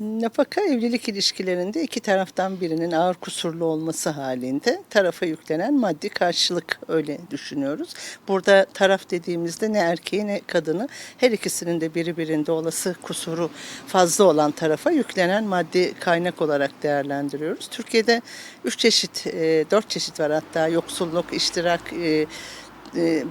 Nafaka evlilik ilişkilerinde iki taraftan birinin ağır kusurlu olması halinde tarafa yüklenen maddi karşılık öyle düşünüyoruz. Burada taraf dediğimizde ne erkeği ne kadını her ikisinin de biri birinde olası kusuru fazla olan tarafa yüklenen maddi kaynak olarak değerlendiriyoruz. Türkiye'de üç çeşit, e, dört çeşit var hatta yoksulluk, iştirak, e,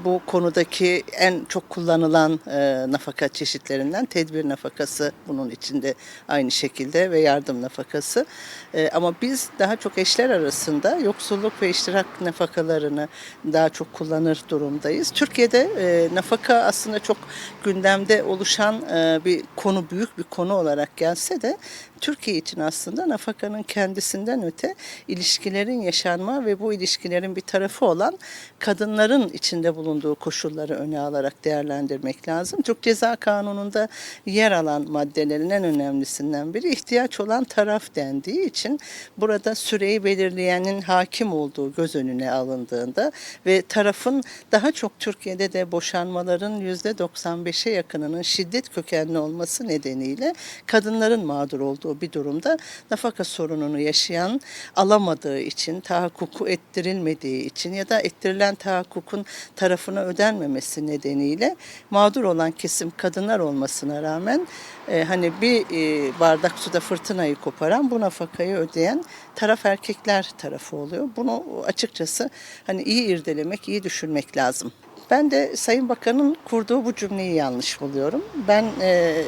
bu konudaki en çok kullanılan e, nafaka çeşitlerinden tedbir nafakası bunun içinde aynı şekilde ve yardım nafakası. E, ama biz daha çok eşler arasında yoksulluk ve iştirak nafakalarını daha çok kullanır durumdayız. Türkiye'de e, nafaka aslında çok gündemde oluşan e, bir konu, büyük bir konu olarak gelse de Türkiye için aslında nafakanın kendisinden öte ilişkilerin yaşanma ve bu ilişkilerin bir tarafı olan kadınların içinde bulunduğu koşulları öne alarak değerlendirmek lazım. Türk Ceza Kanunu'nda yer alan maddelerin en önemlisinden biri ihtiyaç olan taraf dendiği için burada süreyi belirleyenin hakim olduğu göz önüne alındığında ve tarafın daha çok Türkiye'de de boşanmaların %95'e yakınının şiddet kökenli olması nedeniyle kadınların mağdur olduğu bir durumda nafaka sorununu yaşayan alamadığı için, tahakkuku ettirilmediği için ya da ettirilen tahakkukun tarafına ödenmemesi nedeniyle mağdur olan kesim kadınlar olmasına rağmen e, hani bir e, bardak suda fırtınayı koparan bu nafakayı ödeyen taraf erkekler tarafı oluyor. Bunu açıkçası hani iyi irdelemek, iyi düşünmek lazım. Ben de Sayın Bakan'ın kurduğu bu cümleyi yanlış buluyorum. Ben e,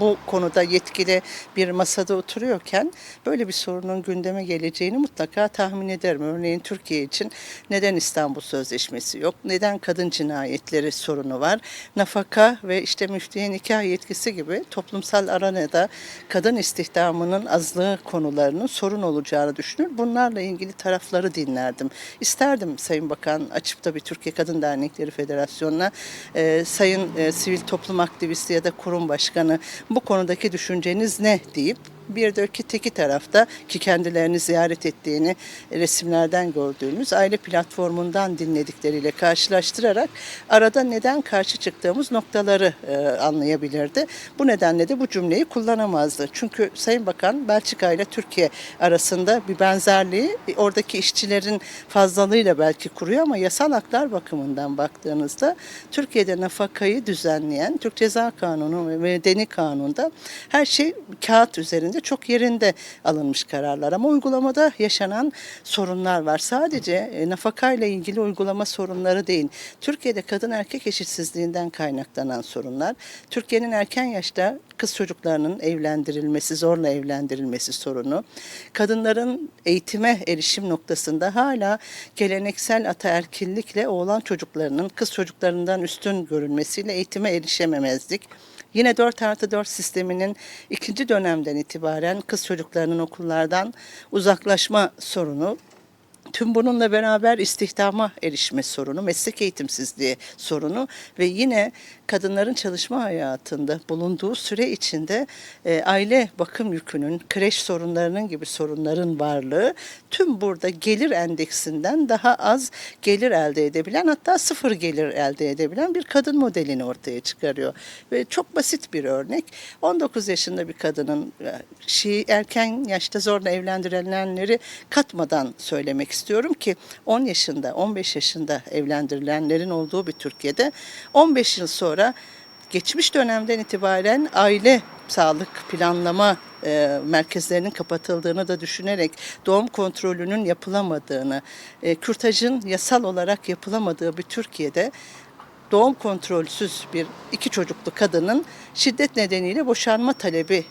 bu konuda yetkili bir masada oturuyorken böyle bir sorunun gündeme geleceğini mutlaka tahmin ederim. Örneğin Türkiye için neden İstanbul Sözleşmesi yok? Neden kadın cinayetleri sorunu var? Nafaka ve işte müftiye nikah yetkisi gibi toplumsal aranada kadın istihdamının azlığı konularının sorun olacağını düşünür. Bunlarla ilgili tarafları dinlerdim. İsterdim Sayın Bakan açıp da bir Türkiye Kadın Dernekleri Federasyonu'na e, Sayın e, Sivil Toplum Aktivisti ya da kurum başkanı bu konudaki düşünceniz ne? deyip bir de öteki teki tarafta ki kendilerini ziyaret ettiğini resimlerden gördüğümüz aile platformundan dinledikleriyle karşılaştırarak arada neden karşı çıktığımız noktaları e, anlayabilirdi. Bu nedenle de bu cümleyi kullanamazdı. Çünkü Sayın Bakan Belçika ile Türkiye arasında bir benzerliği oradaki işçilerin fazlalığıyla belki kuruyor ama yasal haklar bakımından baktığınızda Türkiye'de nafakayı düzenleyen Türk Ceza Kanunu ve Medeni Kanun'da her şey kağıt üzerinde çok yerinde alınmış kararlar ama uygulamada yaşanan sorunlar var. Sadece e, nafakayla ilgili uygulama sorunları değil. Türkiye'de kadın erkek eşitsizliğinden kaynaklanan sorunlar. Türkiye'nin erken yaşta kız çocuklarının evlendirilmesi, zorla evlendirilmesi sorunu. Kadınların eğitime erişim noktasında hala geleneksel ataerkillikle oğlan çocuklarının kız çocuklarından üstün görülmesiyle eğitime erişememezlik. Yine 4 artı 4 sisteminin ikinci dönemden itibaren kız çocuklarının okullardan uzaklaşma sorunu Tüm bununla beraber istihdama erişme sorunu, meslek eğitimsizliği sorunu ve yine kadınların çalışma hayatında bulunduğu süre içinde e, aile bakım yükünün, kreş sorunlarının gibi sorunların varlığı tüm burada gelir endeksinden daha az gelir elde edebilen hatta sıfır gelir elde edebilen bir kadın modelini ortaya çıkarıyor. Ve çok basit bir örnek. 19 yaşında bir kadının e, şey, erken yaşta zorla evlendirilenleri katmadan söylemek istiyorum ki 10 yaşında, 15 yaşında evlendirilenlerin olduğu bir Türkiye'de 15 yıl sonra geçmiş dönemden itibaren aile sağlık planlama e, merkezlerinin kapatıldığını da düşünerek doğum kontrolünün yapılamadığını, e, kürtajın yasal olarak yapılamadığı bir Türkiye'de doğum kontrolsüz bir iki çocuklu kadının şiddet nedeniyle boşanma talebi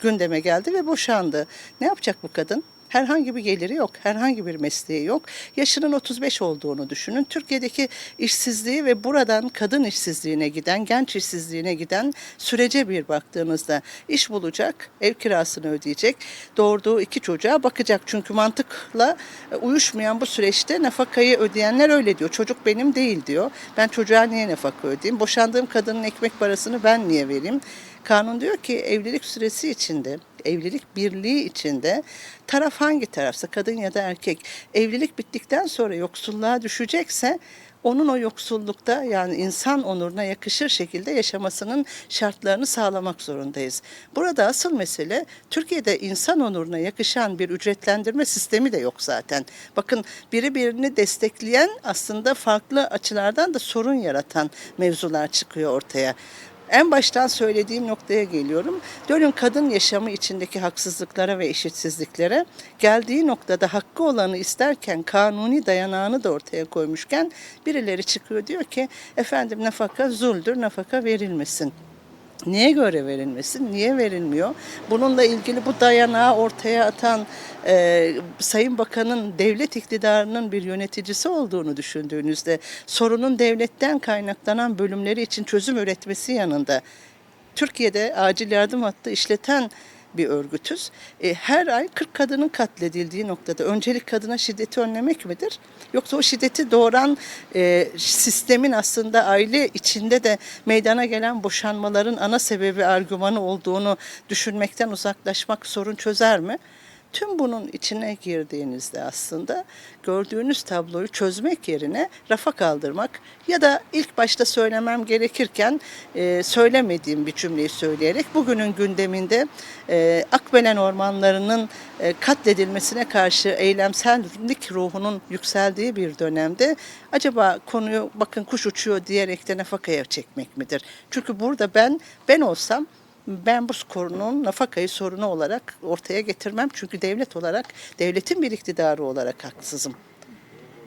gündeme geldi ve boşandı. Ne yapacak bu kadın? Herhangi bir geliri yok, herhangi bir mesleği yok. Yaşının 35 olduğunu düşünün. Türkiye'deki işsizliği ve buradan kadın işsizliğine giden, genç işsizliğine giden sürece bir baktığınızda iş bulacak, ev kirasını ödeyecek, doğurduğu iki çocuğa bakacak. Çünkü mantıkla e, uyuşmayan bu süreçte nafakayı ödeyenler öyle diyor. Çocuk benim değil diyor. Ben çocuğa niye nafaka ödeyeyim? Boşandığım kadının ekmek parasını ben niye vereyim? Kanun diyor ki evlilik süresi içinde, evlilik birliği içinde taraf hangi tarafsa kadın ya da erkek evlilik bittikten sonra yoksulluğa düşecekse onun o yoksullukta yani insan onuruna yakışır şekilde yaşamasının şartlarını sağlamak zorundayız. Burada asıl mesele Türkiye'de insan onuruna yakışan bir ücretlendirme sistemi de yok zaten. Bakın biri birini destekleyen aslında farklı açılardan da sorun yaratan mevzular çıkıyor ortaya. En baştan söylediğim noktaya geliyorum. Dönün kadın yaşamı içindeki haksızlıklara ve eşitsizliklere geldiği noktada hakkı olanı isterken kanuni dayanağını da ortaya koymuşken birileri çıkıyor diyor ki efendim nafaka zuldür nafaka verilmesin. Niye göre verilmesin? Niye verilmiyor? Bununla ilgili bu dayanağı ortaya atan e, Sayın Bakan'ın devlet iktidarının bir yöneticisi olduğunu düşündüğünüzde sorunun devletten kaynaklanan bölümleri için çözüm üretmesi yanında Türkiye'de acil yardım hattı işleten bir örgütüz. E, her ay 40 kadının katledildiği noktada öncelik kadına şiddeti önlemek midir? Yoksa o şiddeti doğuran e, sistemin aslında aile içinde de meydana gelen boşanmaların ana sebebi argümanı olduğunu düşünmekten uzaklaşmak sorun çözer mi? Tüm bunun içine girdiğinizde aslında gördüğünüz tabloyu çözmek yerine rafa kaldırmak ya da ilk başta söylemem gerekirken e, söylemediğim bir cümleyi söyleyerek bugünün gündeminde e, Akbelen ormanlarının e, katledilmesine karşı eylemsellik ruhunun yükseldiği bir dönemde acaba konuyu bakın kuş uçuyor diyerek de nafakaya çekmek midir? Çünkü burada ben ben olsam ben bu konunun nafakayı sorunu olarak ortaya getirmem. Çünkü devlet olarak, devletin bir iktidarı olarak haksızım.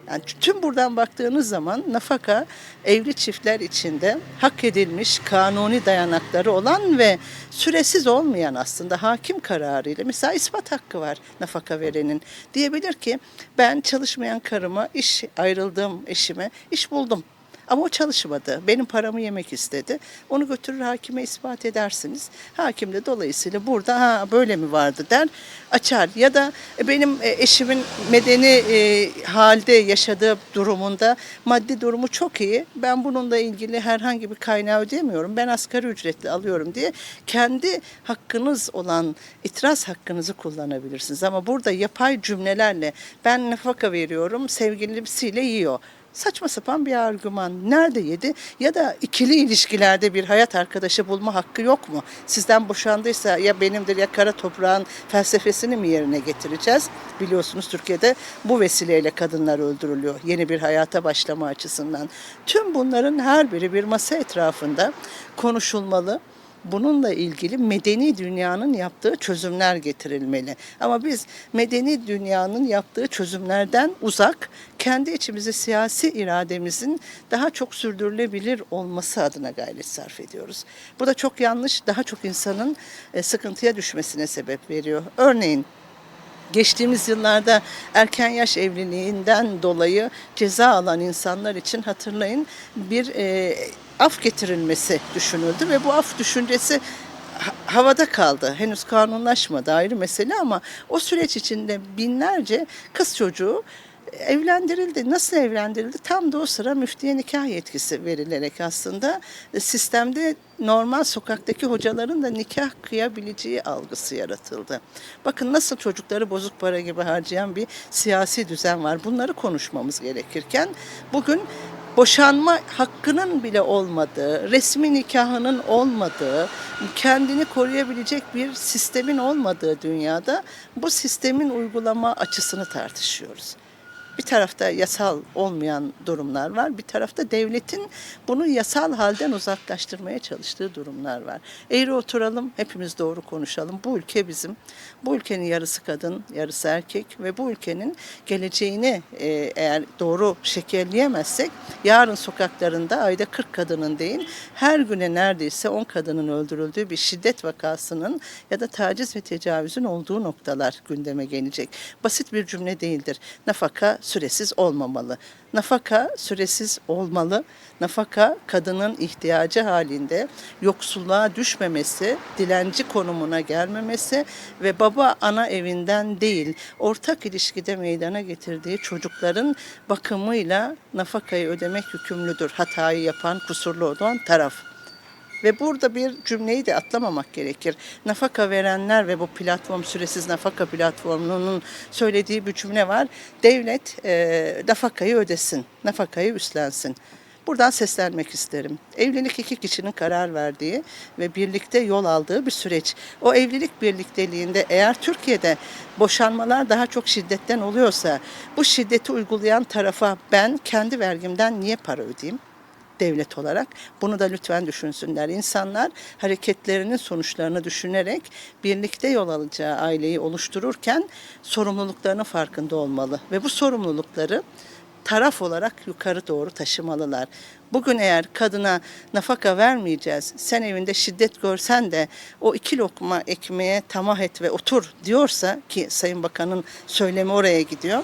Yani tüm buradan baktığınız zaman nafaka evli çiftler içinde hak edilmiş kanuni dayanakları olan ve süresiz olmayan aslında hakim kararıyla mesela ispat hakkı var nafaka verenin. Diyebilir ki ben çalışmayan karıma iş ayrıldığım eşime iş buldum. Ama o çalışmadı. Benim paramı yemek istedi. Onu götürür hakime ispat edersiniz. Hakim de dolayısıyla burada ha böyle mi vardı der açar. Ya da benim e, eşimin medeni e, halde yaşadığı durumunda maddi durumu çok iyi. Ben bununla ilgili herhangi bir kaynağı ödeyemiyorum. Ben asgari ücretli alıyorum diye kendi hakkınız olan itiraz hakkınızı kullanabilirsiniz. Ama burada yapay cümlelerle ben nafaka veriyorum sevgilisiyle yiyor. Saçma sapan bir argüman. Nerede yedi? Ya da ikili ilişkilerde bir hayat arkadaşı bulma hakkı yok mu? Sizden boşandıysa ya benimdir ya kara toprağın felsefesini mi yerine getireceğiz? Biliyorsunuz Türkiye'de bu vesileyle kadınlar öldürülüyor. Yeni bir hayata başlama açısından. Tüm bunların her biri bir masa etrafında konuşulmalı bununla ilgili medeni dünyanın yaptığı çözümler getirilmeli. Ama biz medeni dünyanın yaptığı çözümlerden uzak, kendi içimizi siyasi irademizin daha çok sürdürülebilir olması adına gayret sarf ediyoruz. Bu da çok yanlış, daha çok insanın e, sıkıntıya düşmesine sebep veriyor. Örneğin Geçtiğimiz yıllarda erken yaş evliliğinden dolayı ceza alan insanlar için hatırlayın bir e, af getirilmesi düşünüldü ve bu af düşüncesi ha- havada kaldı. Henüz kanunlaşmadı ayrı mesele ama o süreç içinde binlerce kız çocuğu evlendirildi. Nasıl evlendirildi? Tam da o sıra müftiye nikah yetkisi verilerek aslında sistemde normal sokaktaki hocaların da nikah kıyabileceği algısı yaratıldı. Bakın nasıl çocukları bozuk para gibi harcayan bir siyasi düzen var. Bunları konuşmamız gerekirken bugün boşanma hakkının bile olmadığı, resmi nikahının olmadığı, kendini koruyabilecek bir sistemin olmadığı dünyada bu sistemin uygulama açısını tartışıyoruz. Bir tarafta yasal olmayan durumlar var, bir tarafta devletin bunu yasal halden uzaklaştırmaya çalıştığı durumlar var. Eğri oturalım, hepimiz doğru konuşalım. Bu ülke bizim. Bu ülkenin yarısı kadın, yarısı erkek ve bu ülkenin geleceğini e, eğer doğru şekilleyemezsek yarın sokaklarında ayda 40 kadının değil her güne neredeyse 10 kadının öldürüldüğü bir şiddet vakasının ya da taciz ve tecavüzün olduğu noktalar gündeme gelecek. Basit bir cümle değildir. Nafaka süresiz olmamalı. Nafaka süresiz olmalı. Nafaka kadının ihtiyacı halinde yoksulluğa düşmemesi, dilenci konumuna gelmemesi ve baba ana evinden değil ortak ilişkide meydana getirdiği çocukların bakımıyla nafakayı ödemek yükümlüdür. Hatayı yapan, kusurlu olan taraf. Ve burada bir cümleyi de atlamamak gerekir. Nafaka verenler ve bu platform süresiz nafaka platformunun söylediği bir cümle var. Devlet e, nafakayı ödesin, nafakayı üstlensin. Buradan seslenmek isterim. Evlilik iki kişinin karar verdiği ve birlikte yol aldığı bir süreç. O evlilik birlikteliğinde eğer Türkiye'de boşanmalar daha çok şiddetten oluyorsa bu şiddeti uygulayan tarafa ben kendi vergimden niye para ödeyeyim? Devlet olarak bunu da lütfen düşünsünler. İnsanlar hareketlerinin sonuçlarını düşünerek birlikte yol alacağı aileyi oluştururken sorumluluklarının farkında olmalı ve bu sorumlulukları taraf olarak yukarı doğru taşımalılar. Bugün eğer kadına nafaka vermeyeceğiz, sen evinde şiddet görsen de o iki lokma ekmeğe tamah et ve otur diyorsa ki Sayın Bakan'ın söylemi oraya gidiyor.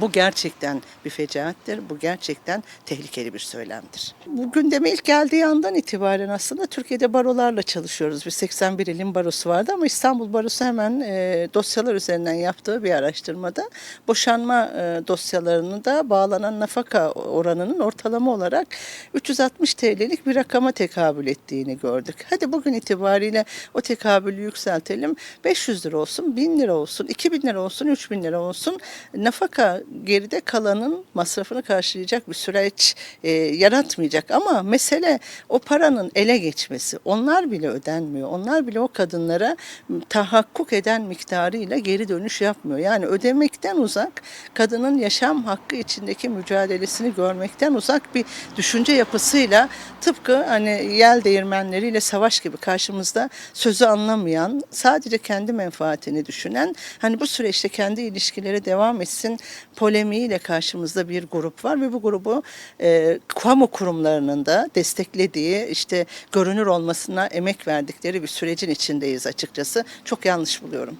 Bu gerçekten bir fecaattir. Bu gerçekten tehlikeli bir söylemdir. Bu gündeme ilk geldiği andan itibaren aslında Türkiye'de barolarla çalışıyoruz. Bir 81 ilin barosu vardı ama İstanbul Barosu hemen e, dosyalar üzerinden yaptığı bir araştırmada boşanma e, dosyalarını da bağlanan nafaka oranının ortalama olarak 360 TL'lik bir rakama tekabül ettiğini gördük. Hadi bugün itibariyle o tekabülü yükseltelim. 500 lira olsun, 1000 lira olsun, 2000 lira olsun, 3000 lira olsun. Nafaka geride kalanın masrafını karşılayacak bir süreç e, yaratmayacak. Ama mesele o paranın ele geçmesi. Onlar bile ödenmiyor. Onlar bile o kadınlara tahakkuk eden miktarıyla geri dönüş yapmıyor. Yani ödemekten uzak, kadının yaşam hakkı içindeki mücadelesini görmekten uzak bir düşünce yapısıyla tıpkı hani yel değirmenleriyle savaş gibi karşımızda sözü anlamayan, sadece kendi menfaatini düşünen, hani bu süreçte kendi ilişkileri devam etsin polemiğiyle karşımızda bir grup var ve bu grubu e, kamu kurumlarının da desteklediği, işte görünür olmasına emek verdikleri bir sürecin içindeyiz açıkçası. Çok yanlış buluyorum.